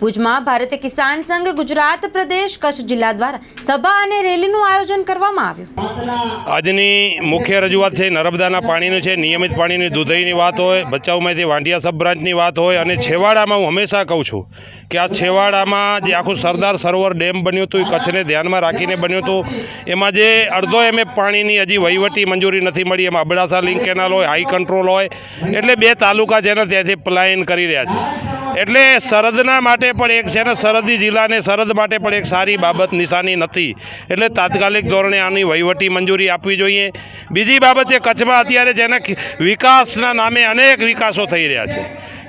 ભુજમાં ભારતીય કિસાન સંઘ ગુજરાત પ્રદેશ કચ્છ જિલ્લા દ્વારા સભા અને રેલીનું આયોજન કરવામાં આવ્યું. આજની મુખ્ય રજૂઆત છે, નર્મદાના પાણીનું છે, નિયમિત પાણીની દૂધઈની વાત હોય ભચાઉમાંથી વાંઢિયા સબ બ્રાન્ચની વાત હોય અને છેવાડામાં હું હંમેશા કહું છું કે આ છેવાડામાં જે આખું સરદાર સરોવર ડેમ બન્યું હતું, એ કચ્છને ધ્યાનમાં રાખીને બન્યું હતું. એમાં જે અડધો એમ પાણીની હજી વહીવટી મંજૂરી નથી મળી, એમાં અબડાસા લિંક કેનાલ હોય, હાઈ કંટ્રોલ હોય, એટલે બે તાલુકા જેના ત્યાંથી પલાયન કરી રહ્યા છે. એટલે સરહદના માટે પણ એક છે ને સરહદી જિલ્લાને સરહદ માટે પણ એક સારી બાબત, નિશાની નથી. એટલે તાત્કાલિક ધોરણે આની વહીવટી મંજૂરી આપવી જોઈએ. બીજી બાબત છે કચ્છમાં અત્યારે જેને વિકાસના નામે અનેક વિકાસો થઈ રહ્યા છે.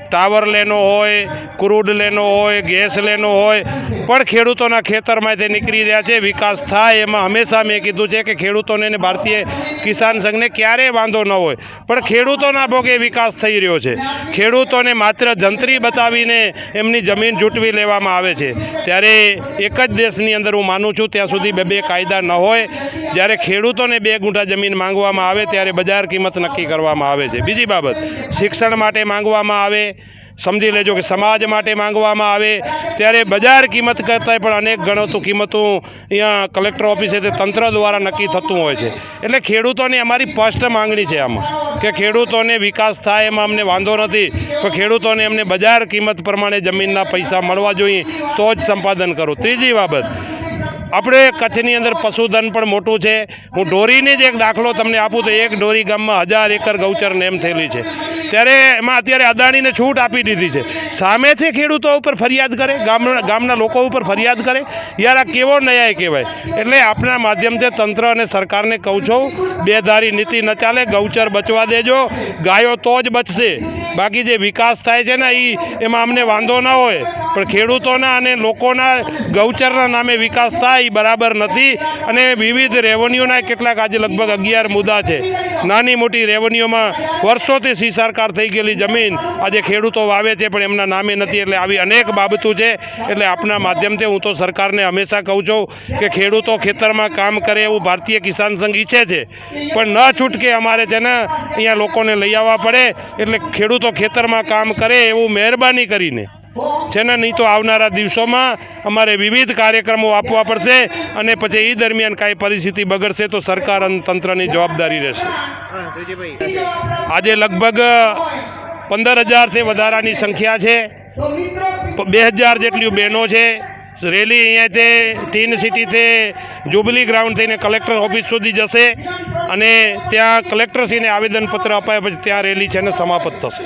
ટાવર લેનો હોય, ક્રૂડ લેનો હોય, ગેસ લેનો હોય પણ ખેડૂતોના ખેતરમાં તે નીકળી રહ્યા છે, વિકાસ થાય. એમાં હંમેશા મેં કીધું છે કે ખેડૂતોને ભારતીય કિસાન સંઘને ક્યારેય વાંધો ન હોય. પણ ખેડૂતોના ભોગે વિકાસ થઈ રહ્યો છે. ખેડૂતોને માત્ર જંત્રી બતાવીને એમની જમીન જૂટવી લેવામાં આવે છે. ત્યારે એક જ દેશની અંદર હું માનું છું, ત્યાં સુધી બે બે કાયદા ન હોય. જ્યારે ખેડૂતોને બે ગુંઠા જમીન માંગવામાં આવે, ત્યારે બજાર કિંમત નક્કી કરવામાં આવે છે. બીજી બાબત, શિક્ષણ માટે માંગવામાં આવે. સમજી લેજો કે સમાજ માટે માંગવામાં આવે, ત્યારે બજાર કિંમત કરતાં પણ અનેક ગણતું કિંમતો અહીંયા કલેક્ટર ઓફિસે તે તંત્ર દ્વારા નક્કી થતું હોય છે. એટલે ખેડૂતોની અમારી સ્પષ્ટ માંગણી છે આમાં, કે ખેડૂતોને વિકાસ થાય એમાં અમને વાંધો નથી, પણ ખેડૂતોને એમને બજાર કિંમત પ્રમાણે જમીનના પૈસા મળવા જોઈએ, તો જ સંપાદન કરો. ત્રીજી બાબત આપણે કચ્છની અંદર પશુધન પણ મોટું છે. હું ડોરીને જ એક દાખલો તમને આપું તો એક ઢોરી ગામમાં હજાર એકર ગૌચર નેમ થયેલી છે. ત્યારે એમાં અત્યારે અદાણીને છૂટ આપી દીધી છે. સામેથી ખેડૂતો ઉપર ફરિયાદ કરે, ગામના ગામના લોકો ઉપર ફરિયાદ કરે. યાર આ કેવો ન્યાય કહેવાય? એટલે આપણા માધ્યમથી તંત્ર અને સરકારને કહું છું, બેધારી નીતિ ન ચાલે, ગૌચર બચવા દેજો, ગાયો તો જ બચશે. બાકી જે વિકાસ થાય છે ને એ એમાં અમને વાંધો ન હોય. પણ ખેડૂતોના અને લોકોના ગૌચરના નામે વિકાસ થાય એ બરાબર નથી. અને વિવિધ રેવન્યુના કેટલાક આજે લગભગ અગિયાર મુદ્દા છે. નાની મોટી રેવન્યુમાં વર્ષોથી સી સરકાર થઈ ગયેલી જમીન આજે ખેડૂતો વાવે છે, પણ એમના નામે નથી. એટલે આવી અનેક બાબતો છે. એટલે આપના માધ્યમથી હું તો સરકારને હંમેશા કહું છું કે ખેડૂતો ખેતરમાં કામ કરે એવું ભારતીય કિસાન સંઘ ઈચ્છે છે. પણ ન છૂટકે અમારે છે ને, અહીંયા લોકોને લઈ આવવા પડે. એટલે ખેડૂતો ખેતરમાં કામ કરે એવું મહેરબાની કરીને. છે ને? નહીં તો આવનારા દિવસોમાં અમારે વિવિધ કાર્યક્રમો આપવા પડશે અને પછી એ દરમિયાન કાંઈ પરિસ્થિતિ બગડશે તો સરકાર અને તંત્રની જવાબદારી રહેશે. આજે લગભગ પંદર હજારથી વધારાની સંખ્યા છે. બે હજાર જેટલી બહેનો છે. રેલી અહીંયાથી ટીન સિટીથી જુબલી ગ્રાઉન્ડ થઈને કલેક્ટર ઓફિસ સુધી જશે અને ત્યાં કલેક્ટરશ્રીને આવેદનપત્ર અપાયા પછી ત્યાં રેલી છે ને સમાપ્ત થશે.